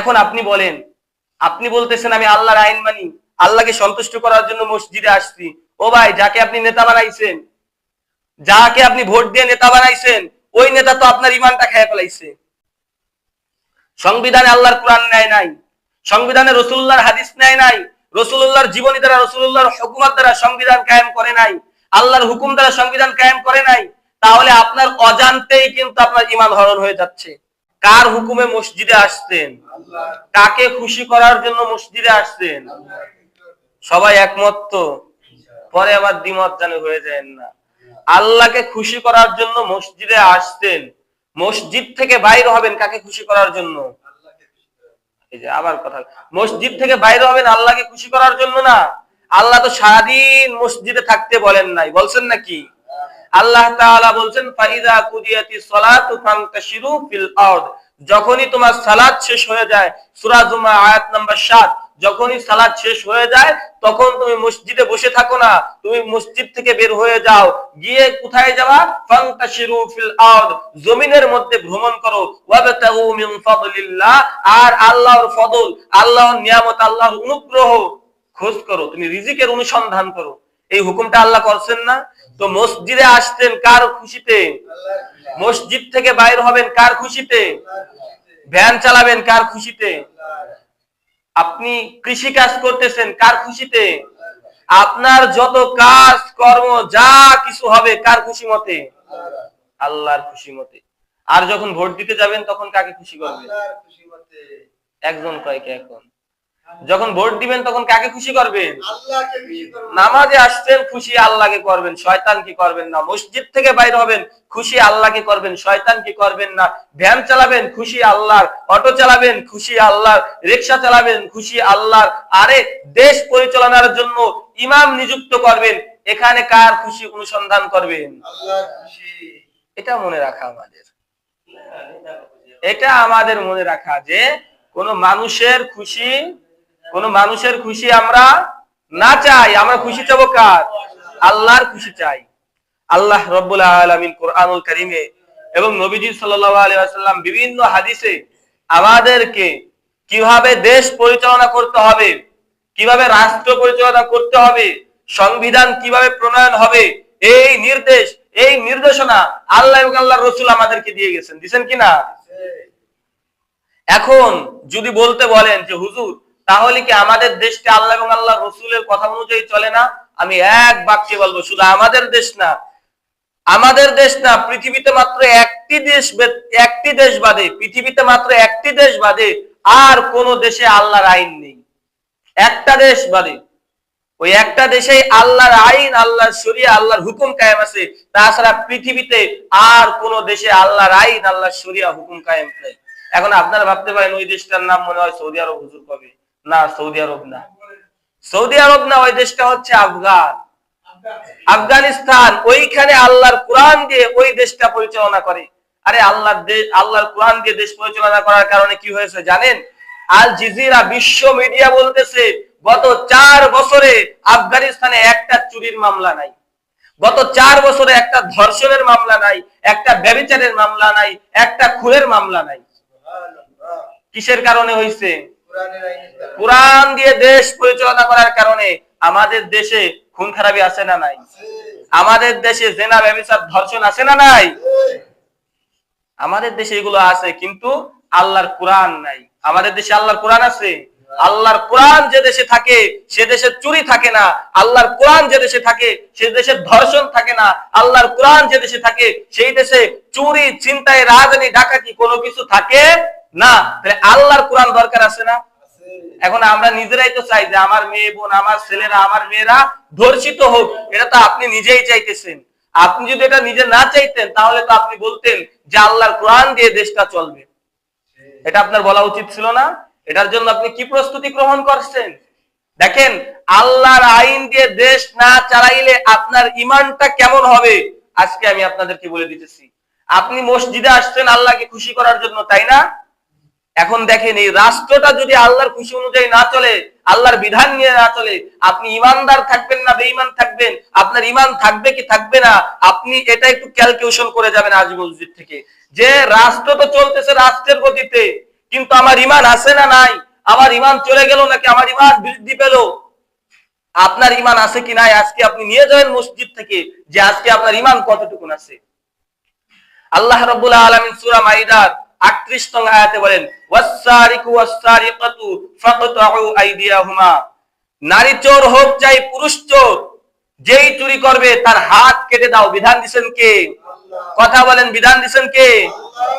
এখন আপনি বলেন, আপনি বলতেছেন আমি আল্লাহর আইন মানি, আল্লাহকে সন্তুষ্ট করার জন্য মসজিদে আসছি। ও ভাই, যাকে আপনি নেতা বানাইছেন, যাকে আপনি ভোট দিয়ে নেতা বানাইছেন, ওই নেতা তো আপনার ইমানটা খেয়ে ফেলাইছে। সংবিধানে আল্লাহর কোরআন নেয় নাই, সংবিধানে রসুল্লাহর হাদিস নেয় নাই রসুল্লাহর জীবনী দ্বারা রসুল্লাহর হুকুমাত দ্বারা সংবিধান কায়েম করে নাই, আল্লাহর হুকুম দ্বারা সংবিধান কায়েম করে নাই, তাহলে আপনার অজান্তেই কিন্তু আপনার ইমান হরণ হয়ে যাচ্ছে। কার হুকুমে মসজিদে আসতেন কাকে খুশি করার জন্য মসজিদে আসতেন সবাই একমত তো? পরে আবার দ্বিমত জানে হয়ে যায় না। আল্লাহকে খুশি করার জন্য মসজিদে আসতেন মসজিদ থেকে বাইরে হবেন কাকে খুশি করার জন্য? এই যে আবার কথা। মসজিদ থেকে বাইরে হবেন আল্লাহকে খুশি করার জন্য না? আল্লাহ তো সারাদিন মসজিদে থাকতে বলেন নাই। বলছেন নাকি? আল্লাহ তাআলা বলছেন, ফাইদা কুদিয়াতি সলাতু ফান্তাশিরু ফিল আরদ। যখনই তোমার সালাত শেষ হয়ে যায়, সূরা জুমা আয়াত নাম্বার 7 যখনই সালাত শেষ হয়ে যায়, তখন তুমি মসজিদে বসে থাকো না, তুমি মসজিদ থেকে বের হয়ে যাও, গিয়ে কোথায় যাওয়া ফান্তাশিরু ফিল আরদ, জমিনের মধ্যে ভ্রমণ করো। ওয়াবতাগু মিন ফাদলিল্লাহ, আর আল্লাহর ফদল, আল্লাহর নিয়ামত, আল্লাহর অনুগ্রহ খোঁজ করো। তুমি রিজিকের অনুসন্ধান করো। এই হুকুমটা আল্লাহ করছেন না। তো মসজিদে আসতেন কার খুশিতে? মসজিদ থেকে বাইর হবেন কার খুশিতে? ভ্যান চালাবেন কার খুশিতে? আপনি কৃষি কাজ করতেছেন কার খুশিতে? আপনার যত কাজ, কর্ম, যা কিছু হবে কার খুশি মতে? আল্লাহর খুশি মতে। আর যখন ভোট দিতে যাবেন, তখন কাকে খুশি করবেন? একজন কয়েকে এখন। যখন ভোট দিবেন তখন কাকে খুশি করবেন? নামাজে আসছেন খুশি আল্লাহকে করবেন শয়তান কি করবেন না। মসজিদ থেকে বাইরে হবেন খুশি আল্লাহকে করবেন শয়তান কি করবেন না। ভ্যান চালাবেন খুশি আল্লাহর। অটো চালাবেন খুশি আল্লাহর। রিক্সা চালাবেন খুশি আল্লাহর। আরে দেশ পরিচালনার জন্য ইমাম নিযুক্ত করবেন এখানে কার খুশি অনুসন্ধান করবেন? এটা মনে রাখা আমাদের। এটা আমাদের মনে রাখা যে কোন মানুষের খুশি কোন মানুষের খুশি আমরা না চাই আমরা খুশি চাবো কার? আল্লাহর খুশি চাই। আল্লাহ রব্বুল আলামিন কোরআনুল কারীমে এবং নবীজি আলাইহি বিভিন্ন হাদিসে আমাদেরকে কীভাবে দেশ পরিচালনা করতে হবে কীভাবে রাষ্ট্র পরিচালনা করতে হবে সংবিধান কীভাবে প্রণয়ন হবে এই নির্দেশ এই নির্দেশনা আল্লাহ এবং আল্লাহর রসুল আমাদেরকে দিয়ে গেছেন। দিচ্ছেন কিনা? এখন যদি বলতে বলেন যে হুজুর তাহলে কি আমাদের দেশটা আল্লাহ এবং আল্লাহ রসুলের কথা অনুযায়ী চলে না? আমি এক বাক্যে বলব, শুধু আমাদের দেশ না, আমাদের দেশ না, পৃথিবীতে মাত্র একটি দেশ একটি দেশ বাদে, পৃথিবীতে মাত্র একটি দেশ বাদে আর কোন দেশে আল্লাহর আইন নেই। একটা দেশ বাদে। ওই একটা দেশেই আল্লাহর আইন, আল্লাহর শরিয়া, আল্লাহর হুকুম কায়েম আছে। তাছাড়া পৃথিবীতে আর কোন দেশে আল্লাহর আইন, আল্লাহর শরিয়া হুকুম কায়েম নেই। এখন আপনারা ভাবতে পারেন, ওই দেশটার নাম মনে হয় সৌদি আরব হুজুর কবে? না, সৌদি আরব না। সৌদি আরব না, ওই দেশটা হচ্ছে আফগান। আফগানিস্তান, ওইখানে আল্লাহর কোরআন দিয়ে ওই দেশটা পরিচালনা করে। আরে আল্লাহর দেশ আল্লাহর কোরআন দিয়ে দেশ পরিচালনা করার কারণে কি হয়েছে জানেন? আল জিজিরা বিশ্ব মিডিয়া বলতেছে, গত চার বছরে আফগানিস্তানে একটা চুরির মামলা নাই। গত চার বছরে একটা ধর্ষণের মামলা নাই, একটা ব্যবিচারের মামলা নাই, একটা খুনের মামলা নাই। কিসের কারণে হয়েছে কোরআন দিয়ে দেশ পরিচালনা করার কারণে আমাদের দেশে খুন খারাপি আছে না নাই? আমাদের দেশে জেনা ব্যবচার ধর্ষণ আছে না নাই? আমাদের দেশে এগুলো আছে কিন্তু আল্লাহর কোরআন নাই। আমাদের দেশে আল্লাহর কোরআন আছে। আল্লাহর কোরআন যে দেশে থাকে সে দেশে চুরি থাকে না। আল্লাহর কোরআন যে দেশে থাকে সে দেশে ধর্ষণ থাকে না। আল্লাহর কোরআন যে দেশে থাকে সেই দেশে চুরি চিন্তায় রাজনী ডাকাতি কোনো কিছু থাকে না, তাহলে আল্লাহর কোরআন দরকার আছে না? এখন আমরা নিজেরাই তো চাই যে আমার মেয়ে বোন, আমার ছেলেরা, আমার মেয়েরা ধর্ষিত হোক, এটা তো আপনি নিজেই চাইতেছেন। আপনি যদি এটা নিজে না চাইতেন, তাহলে তো আপনি বলতেন যে আল্লাহর কোরআন দিয়ে দেশটা চলবে। এটা আপনার বলা উচিত ছিল না? এটার জন্য আপনি কি প্রস্তুতি গ্রহণ করছেন? দেখেন, আল্লাহর আইন দিয়ে দেশ না চালাইলে আপনার ইমানটা কেমন হবে? আজকে আমি আপনাদেরকে বলে দিতেছি। আপনি মসজিদে আসছেন আল্লাহকে খুশি করার জন্য, তাই না? এখন দেখেন এই রাষ্ট্রটা যদি আল্লাহর খুশি অনুযায়ী না চলে, আল্লাহর বিধান নিয়ে না চলে, আপনি ইমানদার থাকবেন না, বেঈমান থাকবেন, আপনার ইমান থাকবে কি থাকবে না, আপনি এটা একটু ক্যালকুলেশন করে যাবেন আজ মসজিদ থেকে। যে রাষ্ট্র তো চলতেছে রাষ্ট্রের গতিতে, কিন্তু আমার ইমান আছে না নাই, আমার ইমান চলে গেল নাকি আমার ইমান বৃদ্ধি পেল? আপনার ইমান আছে কি নাই? আজকে আপনি নিয়ে যাবেন মসজিদ থেকে, যে আজকে আপনার ইমান কতটুকুন আছে? আল্লাহ রাব্বুল আলামিন সূরা মাইদার 38 নং আয়াতে বলেন নারী চোর হোক চাই পুরুষ চোর, যেই চুরি করবে তার হাত কেটে দাও। বিধান কে? কথা বলেন, বিধান কে?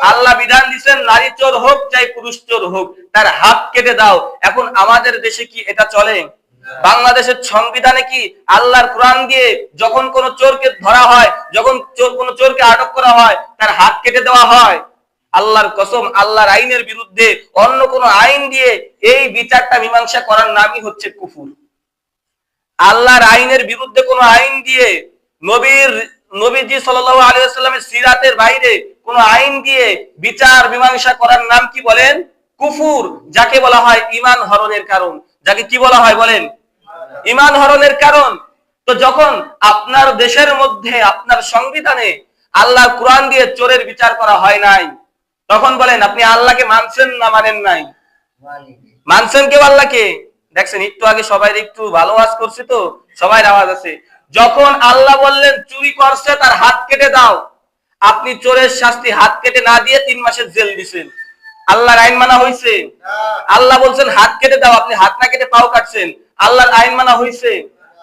আল্লাহ বিধান নারী চোর হোক চাই পুরুষ চোর হোক, তার হাত কেটে দাও। এখন আমাদের দেশে কি এটা চলে? বাংলাদেশের সংবিধানে কি আল্লাহর কোরআন দিয়ে যখন কোন চোরকে ধরা হয়, যখন কোন চোরকে আটক করা হয়, তার হাত কেটে দেওয়া হয়? আল্লাহর কসম, আল্লাহর আইনের বিরুদ্ধে অন্য কোন আইন দিয়ে এই বিচারটা মীমাংসা করার নামই হচ্ছে কুফুর। আল্লাহর আইনের বিরুদ্ধে কোন আইন দিয়ে নবীর, নবীজি সাল্লাল্লাহু আলাইহি ওয়াসাল্লামের সিরাতের বাইরে কোন আইন দিয়ে বিচার মীমাংসা করার নাম কি বলেন? কুফুর, যাকে বলা হয় ইমান হরণের কারণ। যাকে কি বলা হয় বলেন? ইমান হরণের কারণ। তো যখন আপনার দেশের মধ্যে, আপনার সংবিধানে আল্লাহর কোরআন দিয়ে চোরের বিচার করা হয় নাই তখন বলেন আপনি আল্লাহকে মানছেন না মানেন নাই? মানছেন কেউ আল্লাহকে? দেখছেন একটু আগে সবাই একটু ভালো আওয়াজ করছে তো সবাই আওয়াজ আছে। যখন আল্লাহ বললেন চুরি করছে তার হাত কেটে দাও। আপনি চোরের শাস্তি হাত কেটে না দিয়ে তিন মাসের জেল দিছেন। আল্লাহর আইন মানা হয়েছে আল্লাহ বলছেন হাত কেটে দাও আপনি হাত না কেটে পাও কাটছেন। আল্লাহর আইন মানা হয়েছে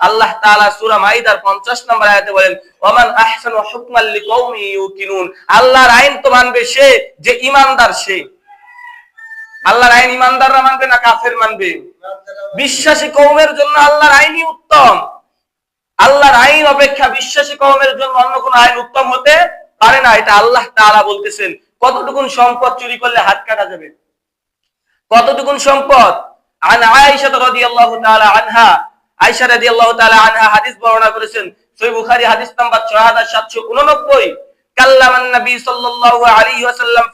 আল্লাহ তাআলা সূরা মাইদার 50 নম্বর আয়াতে বলেন, ওমান আহসানু হুকমান লিকাউমি ইউকিনুন। আল্লাহর আইন তো মানবে সে, যে ঈমানদার সে। আল্লাহর আইন ঈমানদাররা মানবে না কাফের মানবে? বিশ্বাসী কওমের জন্য আল্লাহর আইনই উত্তম। আল্লাহর আইন অপেক্ষা বিশ্বাসী কওমের জন্য অন্য কোন আইন উত্তম হতে পারে না, এটা আল্লাহ তাআলা বলতেছেন। কতটুকুন সম্পদ চুরি করলে হাত কাটা যাবে? কতটুকুন সম্পদ? আন আয়েশা রাদিয়াল্লাহু তাআলা আনহা আয়েশা আনহা হাদিস বর্ণনা করেছেন হাদিস নাম্বার 6789 কাল্লামান নবী সাল্লাল্লাহু আলাইহি ওয়াসাল্লাম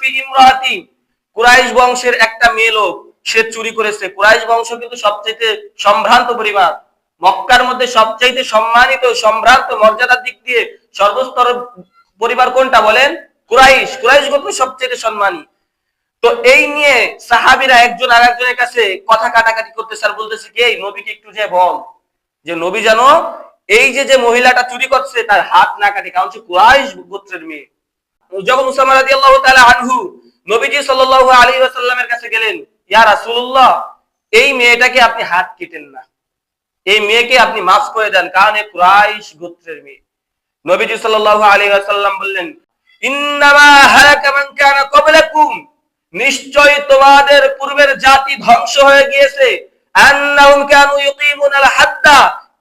ফি কুরাইশ বংশের একটা মেয়ে লোক, সে চুরি করেছে। কুরাইশ বংশ কিন্তু সবচেয়ে সম্ভ্রান্ত পরিবার। মক্কার মধ্যে সবচাইতে সম্মানিত সম্ভ্রান্ত মর্যাদার দিক দিয়ে সর্বস্তর পরিবার কোনটা বলেন? কুরাইশ। কুরাইশ গোত্র সবচেয়ে সম্মানী। তো এই নিয়ে সাহাবিরা একজন আর একজনের কাছে কথা কাটাকাটি করতে স্যার বলতেছে কি, এই নবীকে একটু যে বল, যে নবী জানো এই যে যে মহিলাটা চুরি করছে, তার হাত না কাটে, কারণ সে কুরাইশ গোত্রের মেয়ে। যখন উসামা রাদিয়াল্লাহু তাআলা আনহু নবীজি সাল্লাল্লাহু আলাইহি ওয়াসাল্লামের কাছে গেলেন, ইয়া রাসূলুল্লাহ, এই মেয়েটাকে আপনি হাত কেটেন না। এই মেয়েকে আপনি মাফ করে দেন, কারণ এ কুরাইশ গোত্রের মেয়ে। নবীজি সাল্লাল্লাহু আলাইহি ওয়াসাল্লাম বললেন, ইন্নামা হালাকা মান কানা নিশ্চয় তোমাদের পূর্বের জাতি ধ্বংস হয়ে গিয়েছে।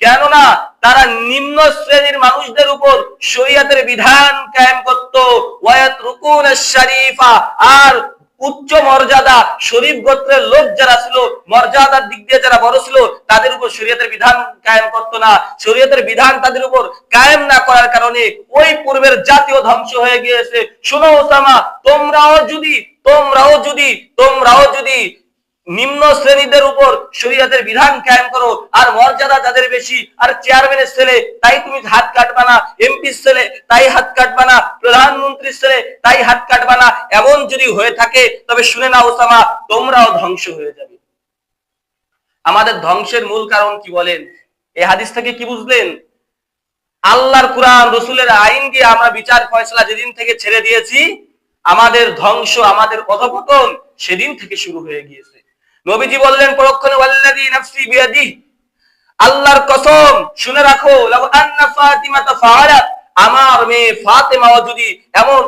কেননা তারা নিম্ন শ্রেণির মানুষদের উপর শরীয়তের বিধান কায়েম করত। ওয়ায়াত রুকুন শরীফা, আর উচ্চ মর্যাদা শরীফ গোত্রের লোক যারা ছিল, মর্যাদার দিক দিয়ে যারা বড় ছিল, তাদের উপর শরীয়তের বিধান কায়েম করতো না। শরীয়তের বিধান তাদের উপর কায়েম না করার কারণে ওই পূর্বের জাতীয় ধ্বংস হয়ে গিয়েছে। শোনো ওসামা, তোমরাও যদি তোমরাও যদি তোমরাও যদি নিম্ন শ্রেণীদের উপর শরীয়তের বিধান কায়েম করো, আর মর্যাদা তাদের বেশি, আর চেয়ারম্যানের ছেলে, তাই তুমি হাত কাটবা না, এমপির ছেলে, তাই হাত কাটবা না, প্রধানমন্ত্রীর ছেলে, তাই হাত কাটবা না, এমন যদি হয়ে থাকে, তবে শুনে না ওসামা, তোমরাও ধ্বংস হয়ে যাবে। আমাদের ধ্বংসের মূল কারণ কি বলেন? এই হাদিস থেকে কি বুঝলেন? আল্লাহর কুরআন, রসুলের আইন দিয়ে আমরা বিচার ফয়সলা যেদিন থেকে ছেড়ে দিয়েছি, আমাদের ধ্বংস, আমাদের অধপতন সেদিন থেকে শুরু হয়ে গিয়েছে। নবীজি বললেন, পরক্ষণে ওয়াল্লাযী নাফসি বিয়াদি। আল্লাহর কসম, শুনে রাখো, লাউ আন্না ফাতিমাতা ফাআলাত। আমার মেয়ে ফাতেমাও যদি এমন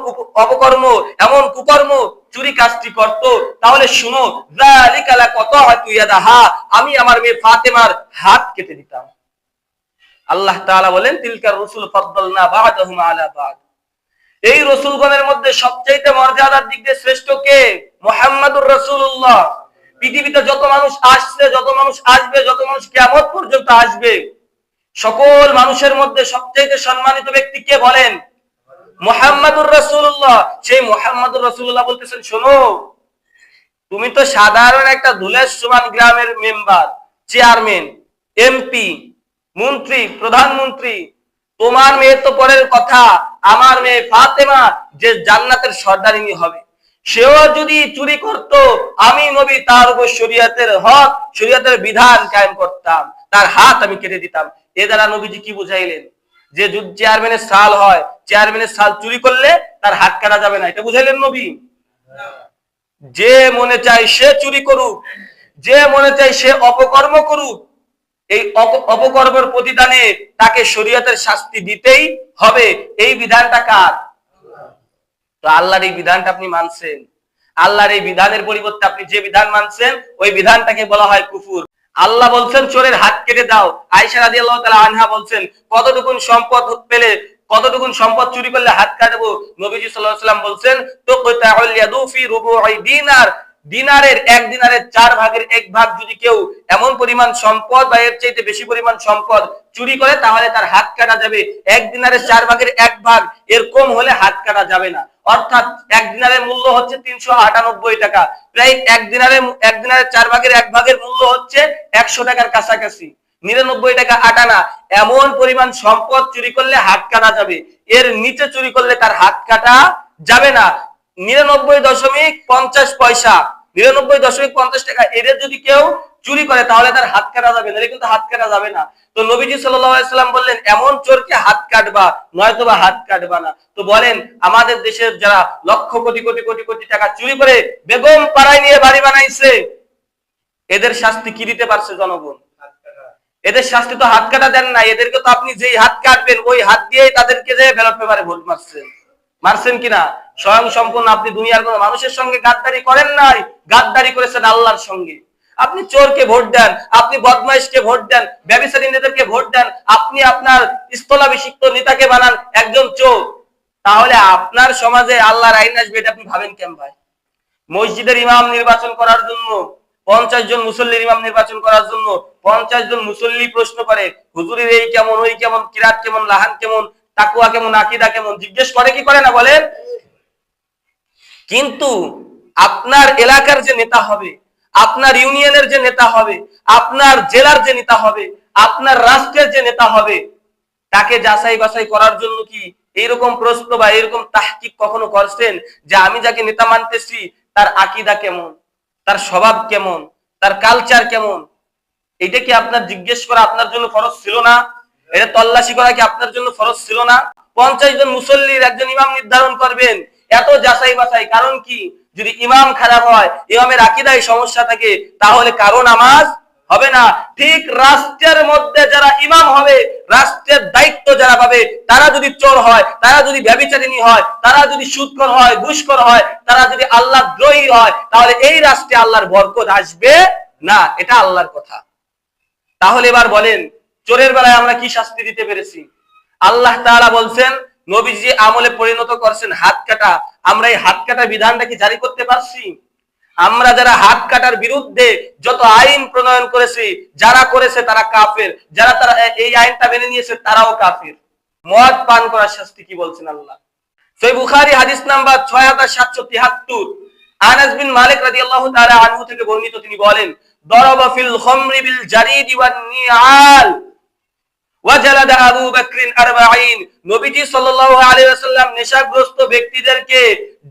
অপকর্ম, এমন কুকর্ম চুরি কাজটি করত, তাহলে শুনো, যালিকা লাকাতাতু ইয়াদাহা। আমি আমার মেয়ে ফাতেমার হাত কেটে দিতাম। আল্লাহ তাআলা বলেন, তিলকার রসুল ফাদ্দালনা বা'দাহুম আলা বা'দ। এই রসুলগণের মধ্যে সবচাইতে মর্যাদার দিক দিয়ে শ্রেষ্ঠ কে? মোহাম্মদুর রসুল্লাহ পৃথিবীতে যত মানুষ আসছে, যত মানুষ আসবে, যত মানুষ কেমন পর্যন্ত আসবে, সকল মানুষের মধ্যে সবচাইতে সম্মানিত ব্যক্তি কে বলেন? মোহাম্মদুর রসুল্লাহ সেই মোহাম্মদুর রসুল্লাহ বলতেছেন, শোনো, তুমি তো সাধারণ একটা ধুলের সমান গ্রামের মেম্বার, চেয়ারম্যান, এমপি, মন্ত্রী, প্রধানমন্ত্রী। তোমার মেয়ে তো পরের কথা, আমার মেয়ে ফাতেমা, যে জান্নাতের সর্দারিনী হবে। সেও যদি চুরি করত, আমি নবী তার উপর শরিয়াতের হক, শরিয়াতের বিধান কায়েম করতাম, তার হাত আমি কেটে দিতাম। এ দ্বারা নবীজি কি বুঝাইলেন? যে চেয়ারম্যানের সাল হয় চেয়ারম্যানের সাল চুরি করলে তার হাত কাটা যাবে না। এটা বুঝাইলেন নবী? যে মনে চায় সে চুরি করুক, যে মনে চায় সে অপকর্ম করুক, এই অপ- অপকর্মের প্রতিদানে তাকে শরীয়তের শাস্তি দিতেই হবে। এই বিধানটা কার? তো আল্লাহর এই বিধানটা আপনি মানছেন। আল্লাহর এই বিধানের পরিবর্তে আপনি যে বিধান মানছেন, ওই বিধানটাকে বলা হয় কুফুর। আল্লাহ বলছেন, চোরের হাত কেটে দাও। আয়সা রাজি আল্লাহ তালা আনহা বলছেন, কতটুকুন সম্পদ পেলে, কতটুকুন সম্পদ চুরি করলে হাত কাটবো? নবীজি সাল্লাহ সাল্লাম বলছেন তো কোথায় দিনার দিনারের এক দিনারের চার ভাগের এক ভাগ যদি কেউ এমন পরিমাণ সম্পদ বা এর চাইতে বেশি পরিমাণ সম্পদ চুরি করে, তাহলে তার হাত কাটা যাবে। এক দিনারের চার ভাগের এক ভাগ, এর কম হলে হাত কাটা যাবে না। অর্থাৎ এক দিনারের মূল্য হচ্ছে তিনশো আটানব্বই টাকা। প্রায় এক দিনারের এক দিনারের চার ভাগের এক ভাগের মূল্য হচ্ছে একশো টাকার কাছাকাছি। নিরানব্বই টাকা আটানা এমন পরিমাণ সম্পদ চুরি করলে হাত কাটা যাবে। এর নিচে চুরি করলে তার হাত কাটা যাবে না। নিরানব্বই দশমিক পঞ্চাশ পয়সা। নিরানব্বই দশমিক পঞ্চাশ টাকা। এদের যদি কেউ চুরি করে, তাহলে তার হাত কাটা যাবে না কিন্তু হাত কাটা যাবে না। তো নবীজি সাল্লাম বললেন, এমন চোরকে হাত কাটবা নয়তো বা হাত কাটবা না। তো বলেন, আমাদের দেশের যারা লক্ষ কোটি কোটি কোটি কোটি টাকা চুরি করে বেগম পাড়ায় নিয়ে বাড়ি বানাইছে, এদের শাস্তি কি দিতে পারছে জনগণ? এদের শাস্তি তো হাত কাটা দেন না এদেরকে তো আপনি যেই হাত কাটবেন, ওই হাত দিয়েই তাদেরকে যে ব্যালট পেপারে ভোট মারছেন। মারছেন কিনা? স্বয়ং সম্পূর্ণ আপনি দুনিয়ার কোন মানুষের সঙ্গে গাদ্দারি করেন নাই, গাদ্দারি করেছেন আল্লাহর সঙ্গে। আপনি চোরকে ভোট দেন, আপনি বদমাইশকে ভোট দেন ব্যবসায়ী নেতাদেরকে ভোট দেন, আপনি আপনার স্থলাভিষিক্ত নেতাকে বানান একজন চোর। তাহলে আপনার সমাজে আল্লাহর আইন আসবে, এটা আপনি ভাবেন কেন ভাই? মসজিদের ইমাম নির্বাচন করার জন্য, পঞ্চাশ জন মুসল্লির ইমাম নির্বাচন করার জন্য পঞ্চাশ জন মুসল্লি প্রশ্ন করে, হুজুরের এই কেমন, ওই কেমন, কিরাত কেমন, লাহান কেমন তাকুয়া কেমন, আকিদা কেমন? জিজ্ঞেস করে কি করে না বলেন কিন্তু আপনার এলাকার যে নেতা হবে, আপনার ইউনিয়নের যে নেতা হবে, আপনার জেলার যে নেতা হবে, আপনার রাষ্ট্রের যে নেতা হবে, তাকে যাচাই বাছাই করার জন্য কি এইরকম প্রশ্ন বা এরকম তাহকিক কখনো করছেন যে আমি যাকে নেতা মানতেছি, তার আকিদা কেমন, তার স্বভাব কেমন, তার কালচার কেমন? এটা কি আপনার জিজ্ঞেস করা আপনার জন্য খরচ ছিল না? এটা তল্লাশি করা কি আপনার জন্য ফরজ ছিল না? পঞ্চাশ জন মুসল্লির একজন ইমাম নির্ধারণ করবেন। এত যাচাই বাছাই, কারণ কি? যদি ইমাম খারাপ হয়, ইমামের আকিদায় সমস্যা থাকে, তাহলে কারও নামাজ হবে না। ঠিক রাষ্ট্রের মধ্যে যারা ইমাম হবে, রাষ্ট্রের দায়িত্ব যারা পাবে, তারা যদি চোর হয়, তারা যদি ব্যবিচারিণী হয়, তারা যদি সুদকর হয় ঘুষকর হয়, তারা যদি আল্লাহ দ্রোহী হয়, তাহলে এই রাষ্ট্রে আল্লাহর বরকত আসবে না। এটা আল্লাহর কথা। তাহলে এবার বলেন চোরের বেলায় আমরা কি শাস্তি দিতে পেরেছি? আল্লাহ তাআলা বলছেন, নবীজি আমলে পরিণত করছেন হাত কাটা। আমরা এই হাত কাটা বিধানটা কি জারি করতে পারছি? আমরা যারা হাত কাটার বিরুদ্ধে যত আইন প্রণয়ন করেছি, যারা করেছে তারা কাফের। যারা তারা এই আইনটা মেনে নিয়েছে তারাও কাফের। মদ পান করার শাস্তি কি বলছেন আল্লাহ? সই বুখারি হাদিস নাম্বার ছয় হাজার সাতশো তিহাত্তর আনাস বিন মালিক রাদিয়াল্লাহু তাআলা আনহু থেকে বর্ণিত তিনি বলেন, দরবা ফিল খামরি বিল জারিদ ওয়ান নিআল ওয়াজালাদ আবু বকরিন 40 নবীজি সাল্লাল্লাহু আলাইহি ওয়াসাল্লাম নেশাগ্রস্ত ব্যক্তিদেরকে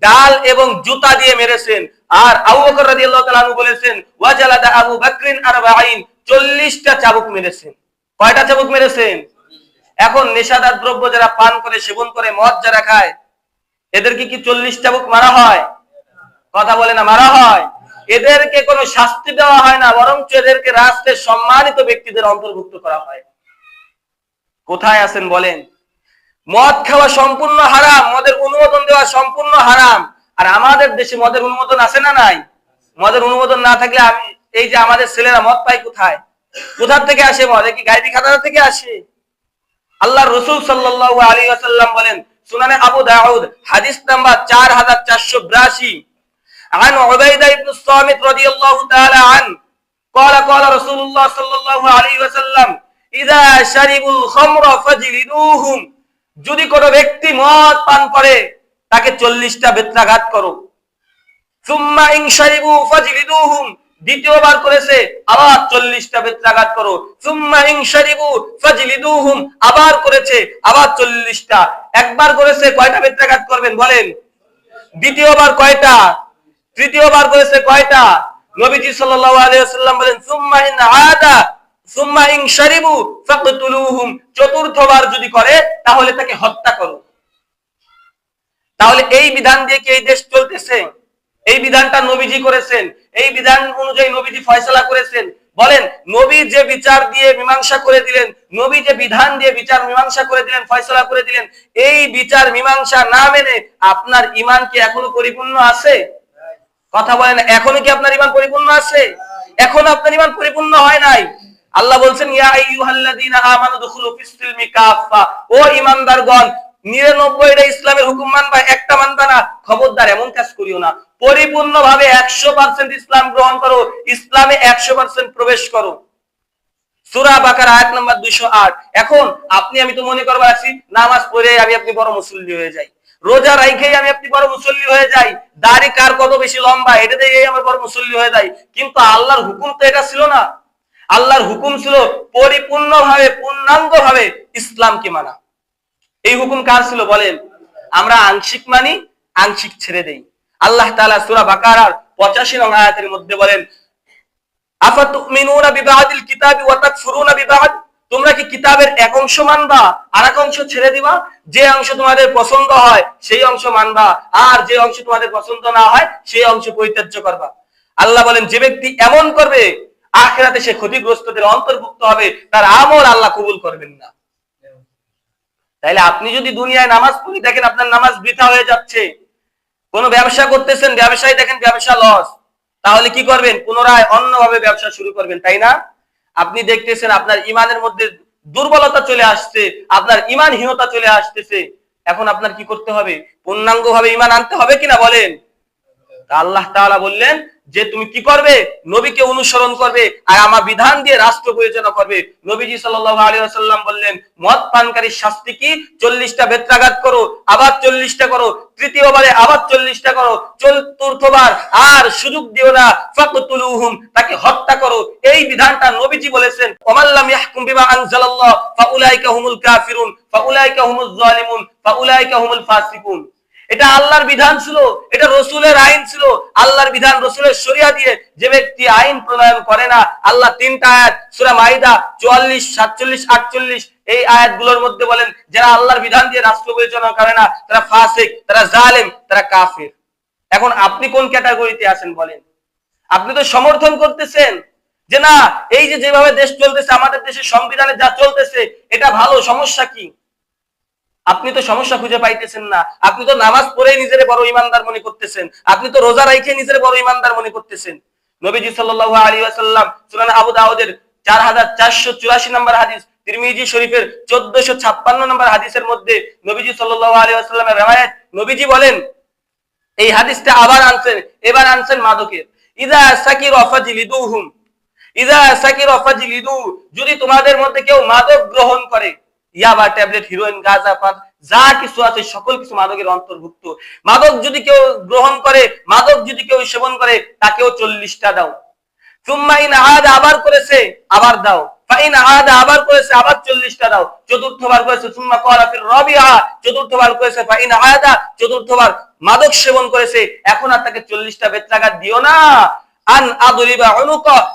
ডাল এবং জুতা দিয়ে মেরেছেন। আর আবু বকর রাদিয়াল্লাহু তাআলা বলেছেন, ওয়াজালাদ আবু বকরিন 40 40টা চাবুক মেরেছেন। কয়টা চাবুক মেরেছেন? এখন নেশাদার দ্রব্য যারা পান করে, সেবন করে, মদ যারা খায়, এদেরকে কি চল্লিশ চাবুক মারা হয়? কথা বলে না, মারা হয়। এদেরকে কোনো শাস্তি দেওয়া হয় না বরং এদেরকে রাষ্ট্রের সম্মানিত ব্যক্তিদের অন্তর্ভুক্ত করা হয়। কোথায় আছেন বলেন মদ খাওয়া সম্পূর্ণ হারাম মদের অনুমোদন দেওয়া সম্পূর্ণ হারাম আর আমাদের দেশে মদের অনুমোদন আছে না নাই মদের অনুমোদন না থাকলে আমি এই যে আমাদের ছেলেরা মদ পায় কোথায় কোথার থেকে আসে মদ এ কি গাইবি খাতা থেকে আসে আল্লাহ রসুল সাল্লাল্লাহু আলাইহি ওয়াসাল্লাম বলেন সুনানে আবু দাউদ হাদিস নাম্বার 4482 عن عبيدة بن الصامت رضي الله تعالى عنه قال قال رسول الله صلى الله عليه وسلم ইদা শারিবুল ফাজলিদুহুম। যদি কোনো ব্যক্তি মদ পান করে, তাকে চল্লিশটা বেত্রাঘাত করো। সুম্মা ফাজলিদুহুম। দ্বিতীয়বার করেছে, আবার চল্লিশটা বেত্রাঘাত করো। সুম্মা ফাজলিদুহুম। আবার করেছে, আবার চল্লিশটা। একবার করেছে, কয়টা বেত্রাঘাত করবেন বলেন? দ্বিতীয়বার কয়টা? তৃতীয়বার করেছে কয়টা? নবীজি সাল্লাল্লাহু আলাইহি ওয়াসাল্লাম বলেন, সুম্মা ইন আদা চতুর্থবার যদি করে, তাহলে তাকে হত্যা করো। তাহলে এই বিধান দিয়ে কি এই দেশ চলতেছে? এই বিধানটা নবীজি করেছেন। এই বিধান অনুযায়ী নবীজি ফয়সালা করেছেন। বলেন, নবী যে বিচার দিয়ে মীমাংসা করে দিলেন, নবী যে বিধান দিয়ে বিচার মীমাংসা করে দিলেন, ফয়সালা করে দিলেন, এই বিচার মীমাংসা না মেনে আপনার ইমান কি এখনও পরিপূর্ণ আছে? কথা বলেন, এখনও কি আপনার ইমান পরিপূর্ণ আছে? এখন আপনার ইমান পরিপূর্ণ হয় নাই? আল্লাহ বলছেন, ইয়া আইয়ুহাল্লাযীনা আমানু দুখুলু কাফা ও ঈমানদারগণ 99টা ইসলামের হুকুম মানবা, একটা মানবা না। খবরদার, এমন কাজ করিও না। পরিপূর্ণভাবে 100% ইসলাম গ্রহণ করো, ইসলামে 100% প্রবেশ করো। সূরা বাকারা, আয়াত নাম্বার 208 এখন আপনি, আমি তো মনে করবার আছি, নামাজ পড়ে আমি আপনি বড় মুসল্লি হয়ে যাই। রোজা রাইখেই আমি আপনি বড় মুসল্লি হয়ে যাই। দাড়ি কার কত বেশি লম্বা, এটা দেখেই আমার বড় মুসল্লি হয়ে যাই। কিন্তু আল্লাহর হুকুম তো এটা ছিল না। আল্লাহর হুকুম ছিল পরিপূর্ণভাবে, পূর্ণাঙ্গভাবে ইসলামকে মানা। এই হুকুম কার ছিল বলেন? আমরা আংশিক মানি, আংশিক ছেড়ে দেই। আল্লাহ তাআলা সূরা বাকারার 85 নং আয়াতের মধ্যে বলেন, আফাতুমিনুনা বিবাদিল কিতাবি ওয়া তাকফুরুনা তোমরা কি কিতাবের এক অংশ মানবা আর এক অংশ ছেড়ে দিবা? যে অংশ তোমাদের পছন্দ হয়, সেই অংশ মানবা। আর যে অংশ তোমাদের পছন্দ না হয়, সেই অংশ পরিত্যাজ্য করবা। আল্লাহ বলেন, যে ব্যক্তি এমন করবে আখেরাতে সে ক্ষতিগ্রস্তদের অন্তর্ভুক্ত হবে, তার আমল আল্লাহ কবুল করবেন না। তাইলে আপনি যদি দুনিয়ায় নামাজ পড়ি, দেখেন আপনার নামাজ বৃথা হয়ে যাচ্ছে। কোন ব্যবসা করতেছেন, ব্যবসায় দেখেন ব্যবসা লস তাহলে কি করবেন? পুনরায় অন্যভাবে ব্যবসা শুরু করবেন, তাই না? আপনি দেখতেছেন আপনার ইমানের মধ্যে দুর্বলতা চলে আসছে, আপনার ইমানহীনতা চলে আসতেছে। এখন আপনার কি করতে হবে? পূর্ণাঙ্গ ভাবে ইমান আনতে হবে কিনা বলেন? আল্লাহ তাআলা বললেন যে তুমি কি করবে? নবীকে অনুসরণ করবে আর আমার বিধান দিয়ে রাষ্ট্র পরিচালনা করবে। নবীজি সাল্লাল্লাহু আলাইহি ওয়াসাল্লাম বললেন, মদ পানকারীর শাস্তি কি? 40টা বেত্রাঘাত করো, আবার 40টা করো, তৃতীয়বারে আবার 40টা করো চতুর্থবার আর সুযোগ দিও না, ফাকতুলুহুম, তাকে হত্যা করো। এই বিধানটা নবীজি বলেছেন ওমাল্লাম ইয়াহকুম বিমা আনজালাল্লাহ, ফাউলাইকা হুমুল কাফিরুন, ফাউলাইকা হুমুজ জালিমুন, ফাউলাইকা হুমুল ফাসিকুন। এটা আল্লাহর বিধান ছিল, এটা রসুলের আইন ছিল। আল্লাহর বিধান রসুলের শরিয়া দিয়ে যে ব্যক্তি আইন প্রণয়ন করে না, আল্লাহ তিনটা আয়াত, সূরা মাইদা 44 47 48 এই আয়াতগুলোর মধ্যে বলেন, যারা আল্লাহর বিধান দিয়ে রাষ্ট্র পরিচালনা করে না, তারা ফাসিক, তারা জালেম, তারা কাফির। এখন আপনি কোন ক্যাটাগরিতে আছেন বলেন? আপনি তো সমর্থন করতেছেন যে না, এই যে যেভাবে দেশ চলতেছে, আমাদের দেশের সংবিধানে যা চলতেছে, এটা ভালো, সমস্যা কি? আপনি তো সমস্যা খুঁজে পাইতেছেন না। আপনি তো নামাজ পড়েই নিজের বড় ইমানদার মনে করতেছেন। আপনি তো রোজা রাইখে নিজের বড় ইমানদার মনে করতেছেন। নবীজি সাল্লাল্লাহু আলাইহি ওয়াসাল্লাম সুনান আবু দাউদের 4484 নম্বর হাদিস, তিরমিজি শরীফের 1456 নম্বর হাদিসের মধ্যে নবীজি সাল্লাল্লাহু আলাইহি ওয়াসাল্লামের রওয়ায়াত, নবীজি বলেন, এই হাদিসটা আবার আনছেন, এবার আনছেন মাদকের। ইদা সাকির অফাজিলিদুহুম ইদা সাকির অফাজিলিদু যদি তোমাদের মধ্যে কেউ মাদক গ্রহণ করে ইয়াবা ট্যাবলেট, হিরোইন, গাঁজা পান যা কিছু আছে, সকল কিছু মাদকের অন্তর্ভুক্ত। মাদক যদি কেউ গ্রহণ করে, মাদক যদি কেউ সেবন করে, তাকেও চল্লিশটা দাও। সুম্মাইন আহাদ আবার করেছে, আবার দাও।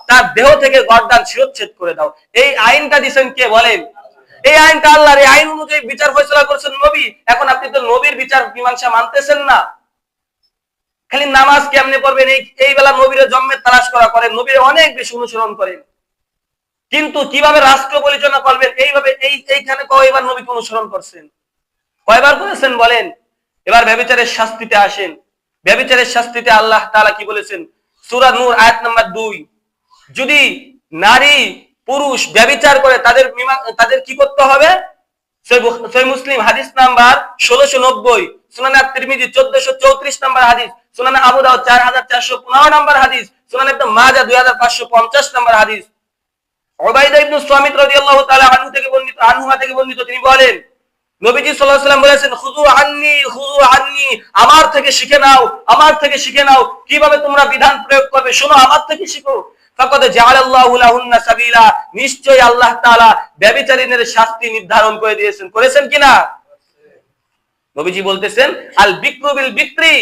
তার দেহ থেকে গর্দান শিরচ্ছেদ করে দাও। এই আইনটা দিছেন কে বলেন? এই আইনটা আল্লাহর, এই আইন অনুযায়ী বিচার ফয়সলা করছেন নবী, এখন আপনি তো নবীর বিচার মীমাংসা মানতেছেন না। খালি নামাজ কেমনে পড়বেন? এই এই বেলা নবীর জন্মের তালাশ করা করেন, নবীর অনেক বেশি অনুসরণ করেন। কিন্তু কীভাবে রাষ্ট্র পরিচালনা করবেন, এইভাবে এই, এইখানে কয়বার নবীকে অনুসরণ করছেন? কয়বার করেছেন বলেন? এবার ব্যবিচারের শাস্তিতে আসেন। ব্যবিচারের শাস্তিতে আল্লাহ তাআলা কি বলেছেন? সূরা নূর আয়াত নাম্বার দুই। যদি নারী পুরুষ ব্যবিচার করে তাদের তাদের কি করতে হবে? মুসলিম হাদিস নাম্বার ষোলোশো নব্বই, সুনান তিরমিজি চোদ্দশো চৌত্রিশ নাম্বার হাদিস, সুনান আবু দাউদ চার হাজার চারশো পনেরো নাম্বার হাদিস, সুনান ইবনে মাজা দুই হাজার পাঁচশো পঞ্চাশ নাম্বার হাদিস। আমার থেকে শিখে নাও, কীভাবে তোমরা বিধান প্রয়োগ করবে, শোনো, আমার থেকে শিখো। ফাকাদ জাআলাল্লাহু লাহুন্না নিশ্চয়ই আল্লাহ তাআলা শাস্তি নির্ধারণ করে দিয়েছেন। করেছেন কিনা নবীজি বলতেছেন, আল বিক্রু বিল বিক্রি।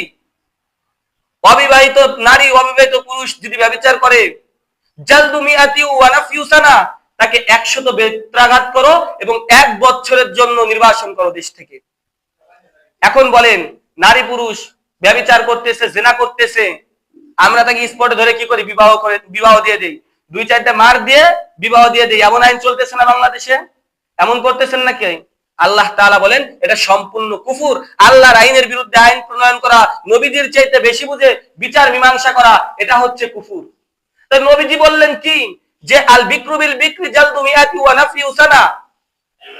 অবিবাহিত নারী, অবিবাহিত পুরুষ যদি ব্যভিচার করে, জালদু মিয়াতি ওয়া নাফিউ সানা। তাকে একশত বেত্রাঘাত করো এবং এক বছরের জন্য নির্বাসন করো দেশ থেকে। এখন বলেন, নারী পুরুষ ব্যভিচার করতেছে, জেনা করতেছে আমরা তাকে স্পটে ধরে কি করি? বিবাহ করে, বিবাহ দিয়ে দেই। দুই চারটা মার দিয়ে বিবাহ দিয়ে দেই। এমন আইন চলতেছে না বাংলাদেশে? এমন করতেছেন নাকি আল্লাহ তাআলা বলেন, এটা সম্পূর্ণ কুফুর। আল্লাহর আইনের বিরুদ্ধে আইন প্রণয়ন করা, নবীজির চাইতে বেশি বুঝে বিচার, মীমাংসা করা, এটা হচ্ছে কুফুর। তাই নবীজি বললেন কি? যে আল বিক্রুবিল বিক্রি নাফি উসানা।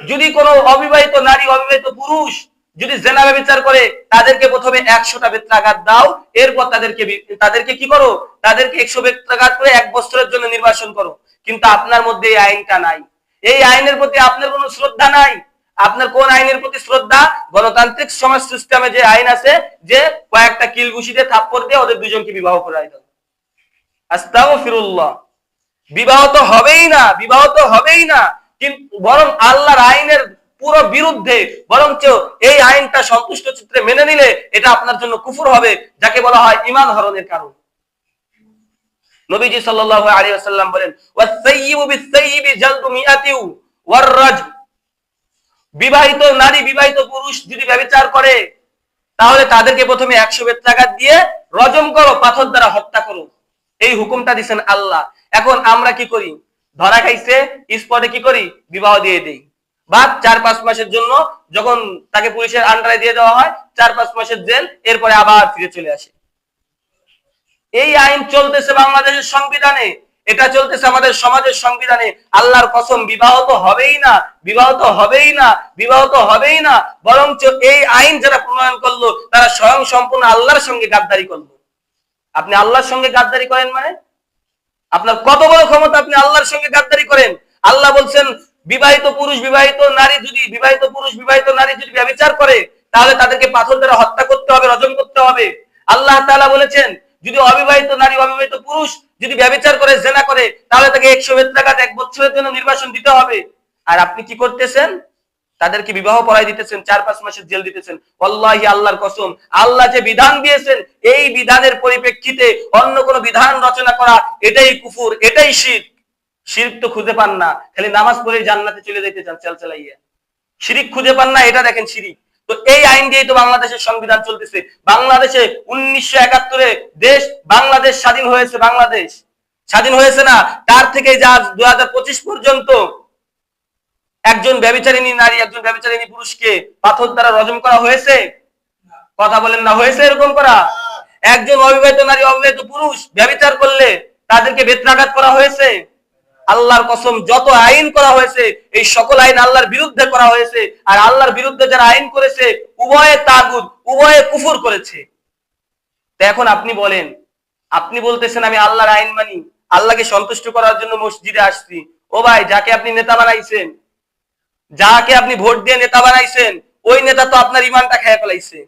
যদি কোনো অবিবাহিত নারী, অবিবাহিত পুরুষ যদি জেনা বিচার করে, তাদেরকে প্রথমে একশোটা বেত্রাঘাত দাও, এরপর তাদেরকে তাদেরকে কি করো? তাদেরকে একশো বেত্রাঘাত করে এক বছরের জন্য নির্বাসন করো। কিন্তু আপনার মধ্যে এই আইনটা নাই। এই আইনের প্রতি আপনার কোনো শ্রদ্ধা নাই। আপনার কোন আইনের প্রতি শ্রদ্ধা? গণতান্ত্রিক সমাজ সিস্টেমে যে আইন আছে, যে কয়েকটা কিল ঘুষিতে থাপ্পড় দিয়ে ওদের দুজনকে বিবাহ করাই দাও। আস্তাগফিরুল্লাহ। বিবাহ তো হবেই না, বিবাহ তো হবেই না। কিন্তু বরং আল্লাহর আইনের পুরো বিরুদ্ধে বরঞ্চ এই আইনটা সন্তুষ্ট চিত্রে মেনে নিলে এটা আপনার জন্য কুফুর হবে, যাকে বলা হয় ইমান হরণের কারণ। নবীজি ওয়াসাল্লাম বলেন বিবাহিত নারী, বিবাহিত পুরুষ যদি ব্যভিচার করে, তাহলে তাদেরকে প্রথমে একশো বেত্রাঘাত দিয়ে রজম করো, পাথর দ্বারা হত্যা করো। এই হুকুমটা দিচ্ছেন আল্লাহ। এখন আমরা কি করি? ধরা খাইছে, স্পটে কি করি? বিবাহ দিয়ে দেই। বা চার পাঁচ মাসের জন্য যখন তাকে পুলিশের আন্ডারে দিয়ে দেওয়া হয়, চার পাঁচ মাসের জেল, এরপরে আবার ফিরে চলে আসে। এই আইন চলতেছে বাংলাদেশের সংবিধানে। এটা চলতেছে আমাদের সমাজের সংবিধানে। আল্লাহর কসম, বিবাহ তো হবেই না, বিবাহ তো হবেই না, বিবাহ তো হবেই না। বরঞ্চ এই আইন যারা প্রণয়ন করল, তারা স্বয়ং সম্পূর্ণ আল্লাহর সঙ্গে গাদ্দারি করল। আপনি আল্লাহর সঙ্গে গাদ্দারি করেন মানে? আপনার কত বড় ক্ষমতা আপনি আল্লাহর সঙ্গে গাদ্দারি করেন? আল্লাহ বলছেন বিবাহিত পুরুষ, বিবাহিত নারী যদি, বিবাহিত পুরুষ, বিবাহিত নারী যদি ব্যবচার করে, তাহলে তাদেরকে পাথর দ্বারা হত্যা করতে হবে রজন করতে হবে। আল্লাহ তাআলা বলেছেন, যদি অবিবাহিত নারী, অবিবাহিত পুরুষ যদি ব্যবচার করে, জেনা করে, তাহলে তাকে একশো বেত্রাঘাত এক বছরের জন্য নির্বাসন দিতে হবে। আর আপনি কি করতেছেন? তাদেরকে বিবাহ পড়াই দিতেছেন, চার পাঁচ মাসের জেল দিতেছেন। অল্লাহি আল্লাহর কসম, আল্লাহ যে বিধান দিয়েছেন, এই বিধানের পরিপ্রেক্ষিতে অন্য কোনো বিধান রচনা করা, এটাই কুফুর, এটাই শির। শিরক তো খুঁজে পান না, খালি নামাজ পড়ে জান্নাতে চলে যেতে চান, চাল চালাইয়া। শিরিক খুঁজে পান না, এটা দেখেন শিরিক। তো এই আইন দিয়েই তো বাংলাদেশের সংবিধান চলতেছে। বাংলাদেশে উনিশশো একাত্তরে দেশ, বাংলাদেশ স্বাধীন হয়েছে, বাংলাদেশ। স্বাধীন হয়েছে না, তার থেকে যা দু পর্যন্ত একজন ব্যবিচারিণী নারী, একজন ব্যবিচারিণী পুরুষকে পাথর দ্বারা রজম করা হয়েছে? কথা বলেন না, হয়েছে এরকম করা? একজন অবিবাহিত নারী, অবিবাহিত পুরুষ ব্যবচার করলে তাদেরকে বেত্রাঘাত করা হয়েছে? আল্লাহর কসম, যত আইন করা হয়েছে, এই সকল আইন আল্লাহর বিরুদ্ধে করা হয়েছে, আর আল্লাহর বিরুদ্ধে যারা আইন করেছে, উভয়ে তাগুদ উভয়ে কুফুর করেছে। এখন আপনি বলেন, আপনি বলতেছেন আমি আল্লাহর আইন মানি, আল্লাহকে সন্তুষ্ট করার জন্য মসজিদে আসছি। ও ভাই, যাকে আপনি নেতা বানাইছেন, যাকে আপনি ভোট দিয়ে নেতা বানাইছেন, ওই নেতা তো আপনার ইমানটা খেয়ে ফেলাইছে।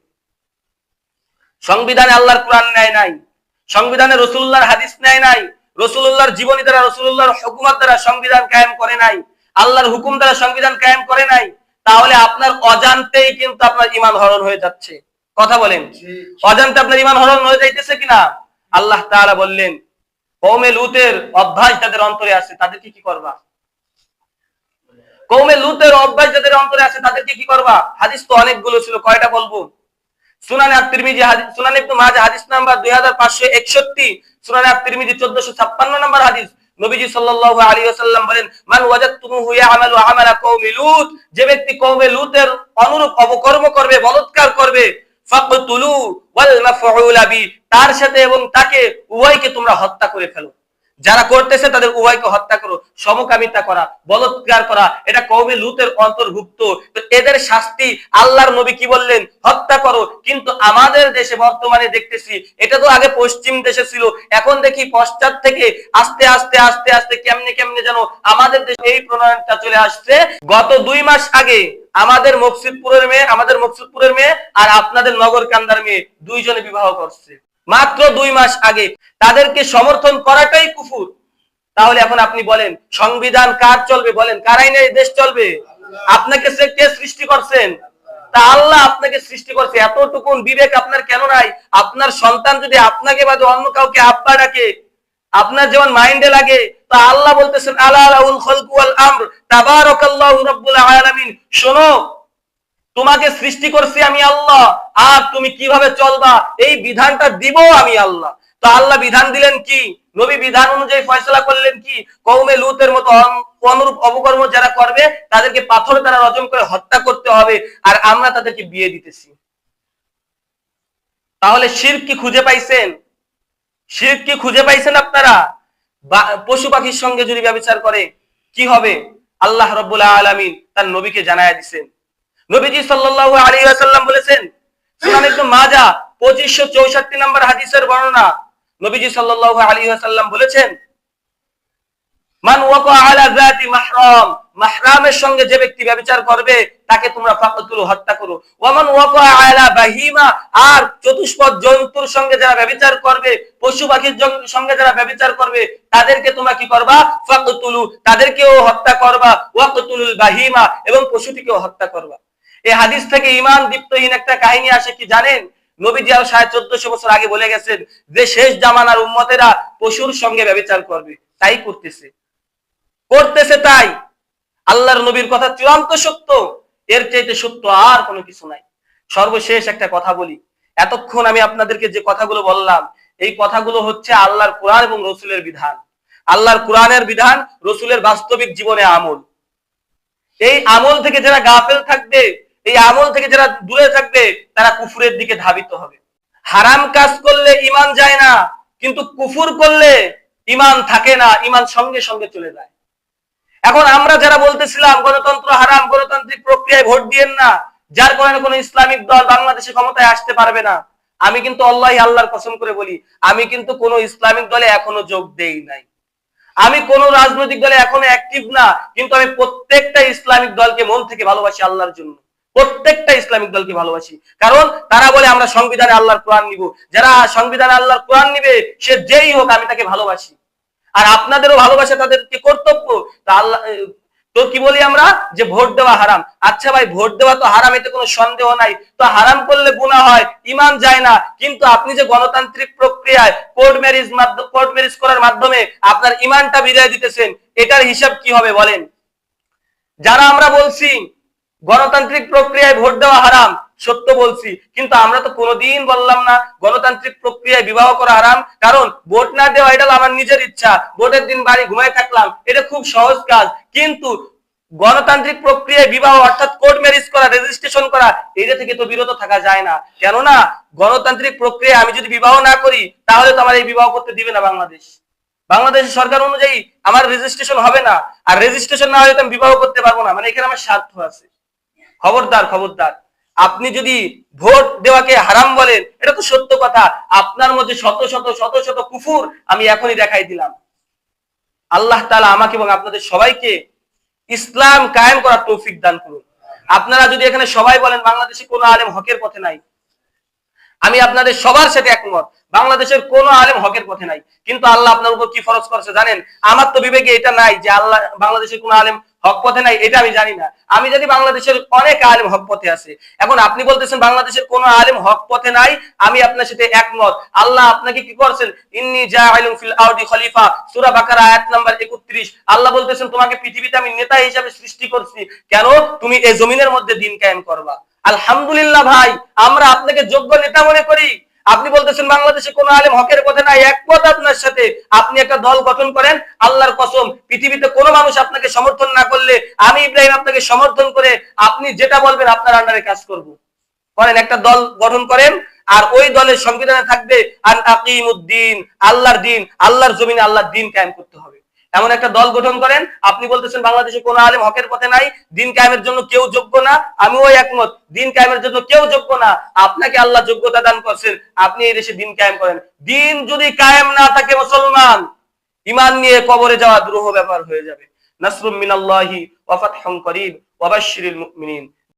সংবিধানে আল্লাহর কোরআন নেয় নাই, সংবিধানে রসুল্লাহর হাদিস নেয় নাই রসুল্লাহর জীবনী দ্বারা রসুল্লাহর হুকুমত দ্বারা সংবিধান কায়েম করে নাই আল্লাহর হুকুম দ্বারা সংবিধান কায়েম করে নাই তাহলে আপনার অজান্তেই কিন্তু আপনার ইমান হরণ হয়ে যাচ্ছে। কথা বলেন। অজান্তে আপনার ইমান হরণ হয়ে যাইতেছে কিনা? আল্লাহ তাআলা বললেন কৌমে লুতের অভ্যাস যাদের অন্তরে আছে তাদেরকে কি করবা? কৌমে লুতের অভ্যাস যাদের অন্তরে আছে তাদেরকে কি করবা? হাদিস তো অনেকগুলো ছিল কয়টা বলব? সুনানে আত-তিরমিজি হাদিস সুনানে ইবনে মাজাহ হাদিস নাম্বার 2561 সুনানে আত-তিরমিজি 1456 নম্বর হাদিস। নবীজি সাল্লাল্লাহু আলাইহি ওয়াসাল্লাম বলেন ওয়াজাদতুমুহু ইয়ামালু আমালা কওমি লূত যে ব্যক্তি কওমে লূতের অনুরূপ অপকর্ম করবে, বলৎকার করবে তার সাথে এবং তাকে উভয়কে তোমরা হত্যা করে ফেলো। যারা করতেছে তাদের উভয়কে হত্যা করো, সমকামিতা করা, বলৎকার করা। এটা কৌমে লুতের অন্তর্ভুক্ত। এদের শাস্তি আল্লাহর নবী কি বললেন? হত্যা করো। কিন্তু আমাদের দেশে বর্তমানে দেখতেছি, এটা তো আগে পশ্চিম দেশে ছিল। এখন দেখি পশ্চাৎ থেকে আস্তে আস্তে আস্তে আস্তে কেমনে কেমনে যেন আমাদের দেশে এই প্রণয়নটা চলে আসছে। গত দুই মাস আগে আমাদের মকসুদপুরের মেয়ে, আমাদের মকসুদপুরের মেয়ে আর আপনাদের নগর কান্দার মেয়ে দুইজনে বিবাহ করছে। মাত্র দুই মাস আগে তাদেরকে সমর্থন করাটাই কুফুর। তাহলে এখন আপনি বলেন, সংবিধান কার চলবে বলেন? কার আইনে দেশ চলবে? আপনাকে সে কে সৃষ্টি করছেন? তা আল্লাহ আপনাকে সৃষ্টি করছে। এতটুকুন বিবেক আপনার কেন নাই? আপনার সন্তান যদি আপনাকে বাদে অন্য কাউকে আব্বা ডাকে, আপনার যেমন মাইন্ডে লাগে, তা আল্লাহ বলতেছেন আল্লাহ আমর, তাবারাকাল্লাহু শোনো তোমাকে সৃষ্টি করছি আমি আল্লাহ। আর তুমি কীভাবে চলবা? এই বিধানটা দিব আমি আল্লাহ। তো আল্লাহ বিধান দিলেন কি? নবী বিধান অনুযায়ী ফয়সলা করলেন কি? কৌমে লুতের মতো অনুরূপ অপকর্ম যারা করবে, তাদেরকে পাথর দ্বারা রজম করে হত্যা করতে হবে, আর আমরা তাদেরকে বিয়ে দিতেছি। তাহলে শির কি খুঁজে পাইছেন? শির কি খুঁজে পাইছেন আপনারা? পশু পাখির সঙ্গে যদি ব্যবচার করে, কি হবে? আল্লাহ রব্বুল আলামিন তার নবীকে জানায় দিছেন। নবীজি সাল্লাল্লাহু আলাইহি ওয়াসাল্লাম বলেছেন, সুনান ইবনে মাজা 2564 নম্বর হাদিসের বর্ণনা। নবীজি সাল্লাল্লাহু আলাইহি ওয়াসাল্লাম বলেছেন, মান ওয়াকা আলা যাতি মাহরাম মাহরামের সঙ্গে যে ব্যক্তি ব্যভিচার করবে, তাকে তোমরা ফাকাতুল হত্যা করো। ওয়াকা আলা বাহিমা আর চতুষ্পদ জন্তুর সঙ্গে যারা ব্যভিচার করবে, পশু পাখির সঙ্গে যারা ব্যভিচার করবে, তাদেরকে তোমরা কি করবা? ফাকাতুলু, তাদেরকেও হত্যা করবা। ওয়াকতুলুল বাহিমা, এবং পশুটিকেও হত্যা করবা। এই হাদিস থেকে ঈমান দীপ্তহীন একটা কাহিনী আসে, কি জানেন? নবীজি আর সাড়ে চোদ্দশো বছর আগে বলে গেছেন যে, শেষ জামানার উম্মতেরা পশুর সঙ্গে ব্যভিচার করবে। তাই করতেছে। করতেছে তাই। আল্লাহর নবীর কথা চূড়ান্ত সত্য। এর চাইতে সত্য আর কোনো কিছু নাই। সর্বশেষ একটা কথা বলি। এতক্ষণ আমি আপনাদেরকে যে কথাগুলো বললাম, এই কথাগুলো হচ্ছে আল্লাহর কোরআন এবং রসুলের বিধান। আল্লাহর কোরআনের বিধান, রসুলের বাস্তবিক জীবনে আমল। এই আমল থেকে যারা গাফেল থাকবে এই আমল থেকে যারা দূরে থাকবে, তারা কুফুরের দিকে ধাবিত হবে। হারাম কাজ করলে ইমান যায় না, কিন্তু কুফুর করলে ইমান থাকে না ইমান সঙ্গে সঙ্গে চলে যায়। এখন আমরা যারা বলতেছিলাম, গণতন্ত্র হারাম, গণতান্ত্রিক প্রক্রিয়ায় ভোট দিয়েন না, যার কারণে কোনো ইসলামিক দল বাংলাদেশে ক্ষমতায় আসতে পারবে না, আমি কিন্তু আল্লাহ আল্লাহর কসম করে বলি, আমি কিন্তু কোনো ইসলামিক দলে এখনও যোগ দেই নাই। আমি কোন রাজনৈতিক দলে এখনও অ্যাক্টিভ না, কিন্তু আমি প্রত্যেকটা ইসলামিক দলকে মন থেকে ভালোবাসি আল্লাহর জন্য। প্রত্যেকটা ইসলামিক দলকে ভালোবাসি। কারণ তারা বলে আমরা সংবিধানে আল্লাহর কোরআন নিব। যারা সংবিধানে আল্লাহর কোরআন নিবে, সে যেই হোক, আমি তাকে ভালোবাসি। আর আপনাদেরও ভালোবাসা তাদেরকে কর্তব্য। তা আল্লাহ তো কি বলি আমরা? যে ভোট দেওয়া হারাম। আচ্ছা ভাই, ভোট দেওয়া তো হারাম, এতে কোনো সন্দেহ নাই। তো হারাম করলে গুণা হয়, ইমান যায় না। কিন্তু আপনি যে গণতান্ত্রিক প্রক্রিয়ায় কোর্ট ম্যারেজ কোর্ট ম্যারেজ করার মাধ্যমে আপনার ইমানটা বিদায় দিতেছেন, এটার হিসাব কি হবে বলেন? যারা আমরা বলছি গণতান্ত্রিক প্রক্রিয়ায় ভোট দেওয়া হারাম, সত্য বলছি। কিন্তু আমরা তো কোনোদিন বললাম না, গণতান্ত্রিক প্রক্রিয়ায় বিবাহ করা হারাম। কারণ ভোট না দেওয়া, এটা আমার নিজের ইচ্ছা। ভোটের দিন বাড়ি ঘুমায় থাকলাম, এটা খুব সহজ কাজ। কিন্তু গণতান্ত্রিক প্রক্রিয়ায় বিবাহ, অর্থাৎ কোর্ট ম্যারেজ করা, রেজিস্ট্রেশন করা এটা থেকে তো বিরত থাকা যায় না। কেননা গণতান্ত্রিক প্রক্রিয়ায় আমি যদি বিবাহ না করি, তাহলে তো আমার এই বিবাহ করতে দিবে না বাংলাদেশ। বাংলাদেশের সরকার অনুযায়ী আমার রেজিস্ট্রেশন হবে না। আর রেজিস্ট্রেশন না হলে তো আমি বিবাহ করতে পারব না। মানে এখানে আমার স্বার্থ আছে। খবরদার খবরদার। আপনি যদি ভোট দেওয়াকে হারাম বলেন, এটা তো সত্য কথা। আপনার মধ্যে শত শত শত শত কুফুর আমি এখনই দেখাই দিলাম। আল্লাহ তালা আমাকে এবং আপনাদের সবাইকে ইসলাম কায়েম করার তৌফিক দান করুন। আপনারা যদি এখানে সবাই বলেন, বাংলাদেশে কোনো আলেম হকের পথে নাই আমি আপনাদের সবার সাথে একমত, বাংলাদেশের কোন আলেম হকের পথে নাই। কিন্তু আল্লাহ আপনার উপর কি ফরজ করছে জানেন? আমার তো বিবেকে এটা নাই যে আল্লাহ বাংলাদেশের কোন আলেম হক পথে নাই, এটা আমি জানি না। আমি জানি বাংলাদেশের অনেক আলেম হক পথে আছে। এখন আপনি বলতেছেন বাংলাদেশের কোন আলেম হক পথে নাই, আমি আপনার সাথে একমত। আল্লাহ আপনাকে কি করছেন? ইন্নি জাইলুম ফিল আরদি খলিফা, সূরা বাকারা আয়াত নাম্বার 31 আল্লাহ বলতেছেন, তোমাকে পৃথিবীতে আমি নেতা হিসেবে সৃষ্টি করছি। কেন? তুমি এই জমিনের মধ্যে দিন কায়েম করবা। আলহামদুলিল্লাহ ভাই, আমরা আপনাকে যোগ্য নেতা মনে করি। আপনি বলতেছেন বাংলাদেশে কোন আলেম হকের পথে নাই, একমত আপনার সাথে। আপনি একটা দল গঠন করেন, আল্লাহর কসম, পৃথিবীতে কোনো মানুষ আপনাকে সমর্থন না করলে, আমি ইব্রাহিম আপনাকে সমর্থন করে আপনি যেটা বলবেন আপনার আন্ডারে কাজ করব। করেন একটা দল গঠন করেন, আর ওই দলের সংবিধানে থাকবে, আন আকিমুদ্দিন আল্লাহর দিন আল্লাহর জমিনে আল্লাহর দিন কায়েম করতে হবে। এমন একটা দল গঠন করেন, আপনি বলতেছেন বাংলাদেশে কোন আলেম হকের পথে নাই, দিন কায়েমের জন্য কেউ যোগ্য না, আমিও একমত, দিন কায়েমের জন্য কেউ যোগ্য না, আপনাকে আল্লাহ যোগ্যতা দান করছেন, আপনি এই দেশে দিন কায়েম করেন। দিন যদি কায়েম না থাকে মুসলমান ইমান নিয়ে কবরে যাওয়া দ্রোহ ব্যাপার হয়ে যাবে। নাসরুম মিনাল্লাহি ওয়া ফাতহুম করিব ওয়া মুমিনিন।